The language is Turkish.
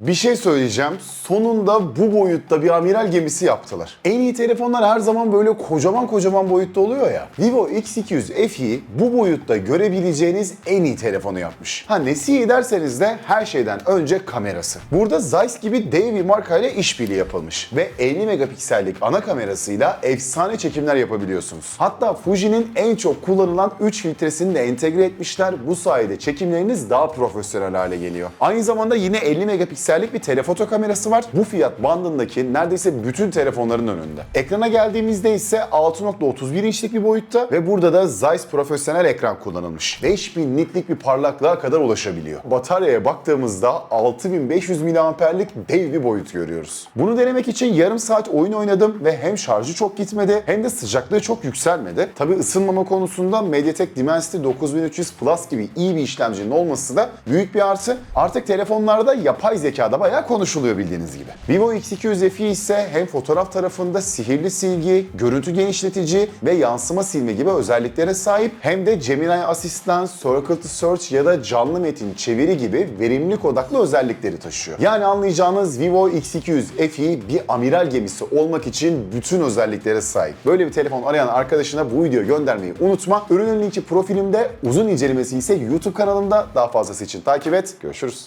Bir şey söyleyeceğim. Sonunda bu boyutta bir amiral gemisi yaptılar. En iyi telefonlar her zaman böyle kocaman kocaman boyutta oluyor ya. Vivo X200 FE bu boyutta görebileceğiniz en iyi telefonu yapmış. Ha nesi iyi derseniz de her şeyden önce kamerası. Burada Zeiss gibi dev bir markayla işbirliği yapılmış ve 50 megapiksellik ana kamerasıyla efsane çekimler yapabiliyorsunuz. Hatta Fuji'nin en çok kullanılan 3 filtresini de entegre etmişler. Bu sayede çekimleriniz daha profesyonel hale geliyor. Aynı zamanda yine 50 megapiksellik bir telefoto kamerası var. Bu fiyat bandındaki neredeyse bütün telefonların önünde. Ekrana geldiğimizde ise 6.31 inçlik bir boyutta ve burada da Zeiss profesyonel ekran kullanılmış. 5000 nitlik bir parlaklığa kadar ulaşabiliyor. Bataryaya baktığımızda 6500 mAh'lik dev bir boyut görüyoruz. Bunu denemek için yarım saat oyun oynadım ve hem şarjı çok gitmedi hem de sıcaklığı çok yükselmedi. Tabi ısınmama konusunda MediaTek Dimensity 9300 Plus gibi iyi bir işlemcinin olması da büyük bir artı. Artık telefonlarda yapay zekada bayağı konuşuluyor bildiğiniz gibi. Vivo X200 FE ise hem fotoğraf tarafında sihirli silgi, görüntü genişletici ve yansıma silme gibi özelliklere sahip hem de Gemini Asistan, Circle to Search ya da canlı metin çeviri gibi verimlilik odaklı özellikleri taşıyor. Yani anlayacağınız Vivo X200 FE bir amiral gemisi olmak için bütün özelliklere sahip. Böyle bir telefon arayan arkadaşına bu videoyu göndermeyi unutma. Ürünün linki profilimde, uzun incelemesi ise YouTube kanalımda. Daha fazlası için takip et. Görüşürüz.